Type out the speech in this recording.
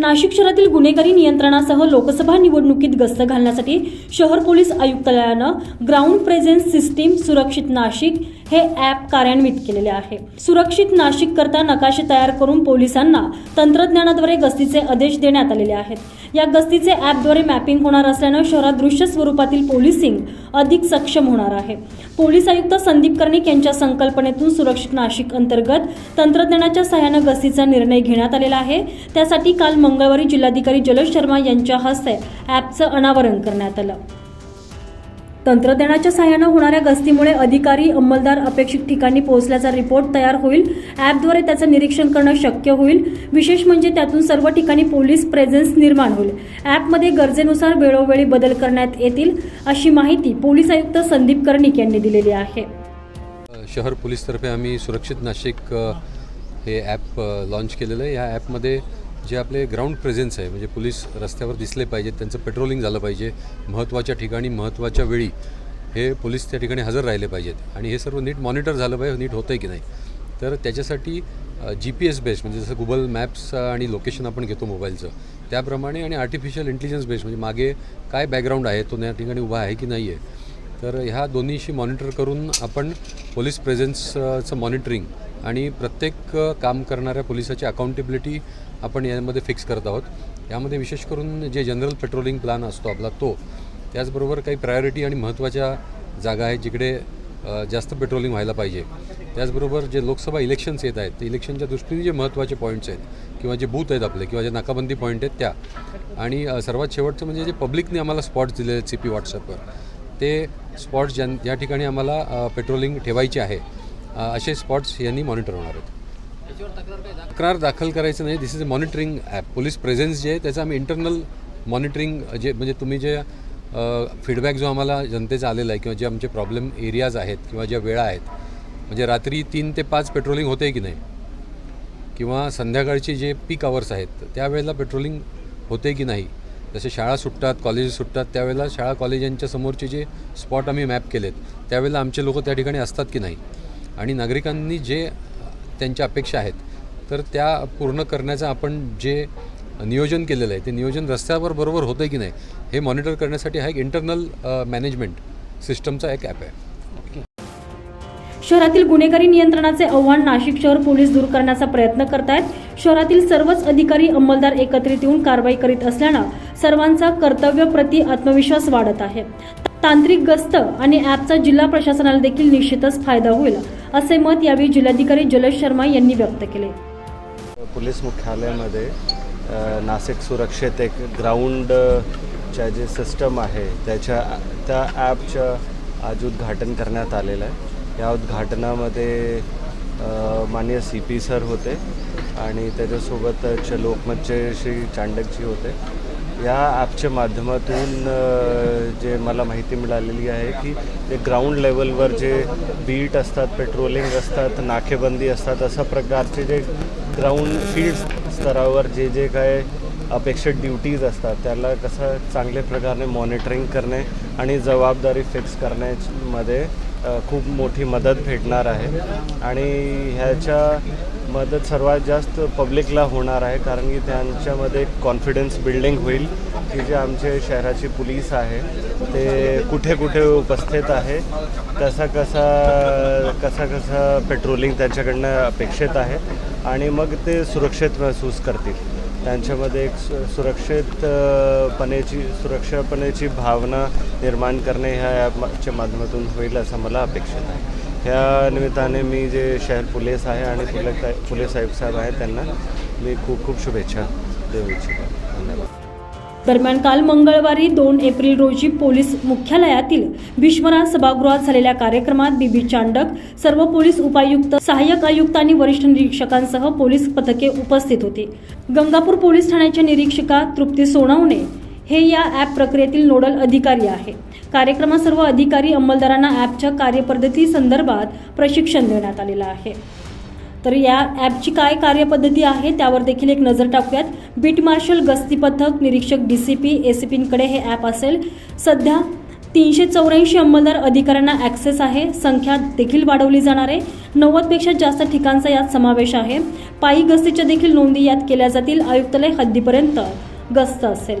नाशिक शहरातील गुन्हेगारी नियंत्रणासह लोकसभा निवडणुकीत गस्त घालण्यासाठी शहर पोलीस आयुक्तालयानं ग्राउंड प्रेझेन्स सिस्टीम सुरक्षित नाशिक हे ॲप कार्यान्वित केलेले आहे. सुरक्षित नाशिक करता नकाशे तयार करून पोलिसांना तंत्रज्ञानाद्वारे गस्तीचे आदेश देण्यात आलेले आहेत. या गस्तीचे ॲपद्वारे मॅपिंग होणार असल्यानं शहरात दृश्य स्वरूपातील पोलिसिंग अधिक सक्षम होणार आहे. पोलीस आयुक्त संदीप कर्णिक यांच्या संकल्पनेतून सुरक्षित नाशिक अंतर्गत तंत्रज्ञानाच्या सहाय्यानं गस्तीचा निर्णय घेण्यात आलेला आहे. त्यासाठी काल मंगळवारी जिल्हाधिकारी जलज शर्मा यांच्या हस्ते ॲपचं अनावरण करण्यात आलं. तंत्रज्ञानाच्या सहाय्यानं होणाऱ्या गस्तीमुळे अधिकारी अंमलदार अपेक्षित ठिकाणी पोहोचल्याचा रिपोर्ट तयार होईल. ॲपद्वारे त्याचं निरीक्षण करणं शक्य होईल. विशेष म्हणजे त्यातून सर्व ठिकाणी पोलीस प्रेझेन्स निर्माण होईल. ॲपमध्ये गरजेनुसार वेळोवेळी बदल करण्यात येतील अशी माहिती पोलीस आयुक्त संदीप कर्णिक यांनी दिलेली आहे. शहर पोलीसतर्फे आम्ही सुरक्षित नाशिक हे ॲप लॉन्च केलेलं आहे. या ॲपमध्ये जे आपले ग्राउंड प्रेझेन्स आहे म्हणजे पोलीस रस्त्यावर दिसले पाहिजेत त्यांचं पेट्रोलिंग झालं पाहिजे महत्त्वाच्या ठिकाणी महत्त्वाच्या वेळी हे पोलीस त्या ठिकाणी हजर राहिले पाहिजेत. आणि हे सर्व नीट मॉनिटर झालं पाहिजे नीट होतं आहे की नाही. तर त्याच्यासाठी जी पी एस बेस्ड म्हणजे जसं गुगल मॅप्स आणि लोकेशन आपण घेतो मोबाईलचं त्याप्रमाणे आणि आर्टिफिशियल इंटेलिजन्स बेस्ड म्हणजे मागे काय बॅकग्राऊंड आहे तो त्या ठिकाणी उभा आहे की नाही आहे तर ह्या दोन्हीशी मॉनिटर करून आपण पोलीस प्रेझेन्सचं मॉनिटरिंग आणि प्रत्येक काम करणाऱ्या पोलिसाची अकाउंटेबिलिटी आपण यामध्ये फिक्स करत आहोत. यामध्ये विशेष करून जे जनरल पेट्रोलिंग प्लॅन असतो आपला तो त्याचबरोबर काही प्रायोरिटी आणि महत्त्वाच्या जागा आहेत जिकडे जास्त पेट्रोलिंग व्हायला पाहिजे. त्याचबरोबर जे लोकसभा इलेक्शन्स येत आहेत ते इलेक्शनच्या दृष्टीने जे महत्त्वाचे पॉईंट्स आहेत किंवा जे बूथ आहेत आपले किंवा जे नाकाबंदी पॉईंट आहेत त्या. आणि सर्वात शेवटचं म्हणजे जे पब्लिकने आम्हाला स्पॉट्स दिलेले आहेत सी पी व्हॉट्सअपवर ते स्पॉट्स ज्या ज्या ठिकाणी आम्हाला पेट्रोलिंग ठेवायची आहे. असे स्पॉट्स यांनी मॉनिटर होणार आहेत. तक्रार दाखल? करायचं नाही. This is a monitoring app police presence जे आहे त्याचं आम्ही इंटरनल मॉनिटरिंग जे म्हणजे तुम्ही जे फीडबॅक जो आम्हाला जनतेचा आलेला आहे किंवा जे आमचे प्रॉब्लेम एरियाज आहेत किंवा ज्या वेळा आहेत म्हणजे रात्री तीन ते पाच पेट्रोलिंग होते की नाही? किंवा संध्याकाळचे जे पीक आवर्स आहेत त्यावेळेला पेट्रोलिंग होते की नाही? जसे शाळा सुटतात कॉलेजेस सुटतात त्यावेळेला शाळा कॉलेजांच्या समोरचे जे स्पॉट आम्ही मॅप केलेत त्यावेळेला आमचे लोक त्या ठिकाणी असतात की नाही? आणि नागरिकांनी जे त्यांच्या अपेक्षा आहेत. तर त्या पूर्ण करण्याचं आपण जे नियोजन केलेलं आहे ते नियोजन रस्त्यावर बरोबर होतं की नाही हे मॉनिटर करण्यासाठी हा एक इंटरनल मॅनेजमेंट सिस्टमचा एक ॲप आहे. शहरातील गुन्हेगारी नियंत्रणाचे आव्हान नाशिक शहर पोलीस दूर करण्याचा प्रयत्न करतायत. शहरातील सर्वच अधिकारी अंमलदार एकत्रित येऊन कारवाई करीत असल्यानं सर्वांचा कर्तव्यप्रती आत्मविश्वास वाढत आहे. तांत्रिक गस्त आणि ॲपचा जिल्हा प्रशासनाला देखील निश्चितच फायदा होईल असे मत यावेळी जिल्हाधिकारी जलज शर्मा यांनी व्यक्त केले. पोलीस मुख्यालयामध्ये नाशिक सुरक्षेत एक ग्राउंडच्या जे सिस्टम आहे त्याच्या त्या ॲपचं आज उद्घाटन करण्यात आलेलं आहे. या उद्घाटनामध्ये मान्य सी पी सर होते आणि त्याच्यासोबतच लोकमतचे श्री चांडकजी होते. या ॲपच्या माध्यमातून जे मला माहिती मिळालेली आहे की ते ग्राउंड लेवलवर जे बीट असतात पेट्रोलिंग असतात नाकेबंदी असतात अशा प्रकारचे जे ग्राउंड फील्ड स्तरावर जे जे काय अपेक्षित ड्युटीज असतात त्याला कसं चांगल्या प्रकारे मॉनिटरिंग करणे आणि जबाबदारी फिक्स करण्यामध्ये खूप मोठी मदत भेटणार आहे. आणि ह्याच्या मदत सर्वात जास्त पब्लिकला होणार आहे कारण की त्यांच्यामध्ये कॉन्फिडन्स बिल्डिंग होईल. की जे आमचे शहराची पोलीस आहे ते कुठे कुठे उपस्थित आहे कसा कसा कसा कसा पेट्रोलिंग त्यांच्याकडनं अपेक्षित आहे आणि मग ते सुरक्षित महसूस करतील. त्यांच्यामध्ये एक सु सुरक्षापणेची भावना निर्माण करणे ह्या ॲपच्या माध्यमातून होईल असं मला अपेक्षित आहे. ह्या निमित्ताने मी जे शहर पोलीस आहे आणि पोलीस पोलीस आयुक्त साहेब आहेत त्यांना मी खूप खूप शुभेच्छा देऊ इच्छितो. धन्यवाद. दरम्यान काल मंगळवारी दोन एप्रिल रोजी पोलीस मुख्यालयातील भीष्मरा सभागृहात झालेल्या कार्यक्रमात बीबी चांडक सर्व पोलीस उपायुक्त सहाय्यक आयुक्त आणि वरिष्ठ निरीक्षकांसह पोलीस पथके उपस्थित होती. गंगापूर पोलीस ठाण्याच्या निरीक्षका तृप्ती सोनवणे हे या ॲप प्रक्रियेतील नोडल अधिकारी आहे कार्यक्रमात सर्व अधिकारी अंमलदारांना ॲपच्या कार्यपद्धती संदर्भात प्रशिक्षण देण्यात आलेलं आहे. तर या ॲपची काय कार्यपद्धती आहे त्यावर देखील एक नजर टाकूयात. बीट मार्शल गस्ती पथक निरीक्षक D C P A C पींकडे हे ॲप असेल. सध्या तीनशे चौऱ्याऐंशी अंमलदार अधिकाऱ्यांना ॲक्सेस आहे. संख्या देखील वाढवली जाणार आहे. नव्वदपेक्षा जास्त ठिकाणचा यात समावेश आहे. पायी गस्तीच्या देखील नोंदी यात केल्या जातील. आयुक्तालय हद्दीपर्यंत गस्त असेल.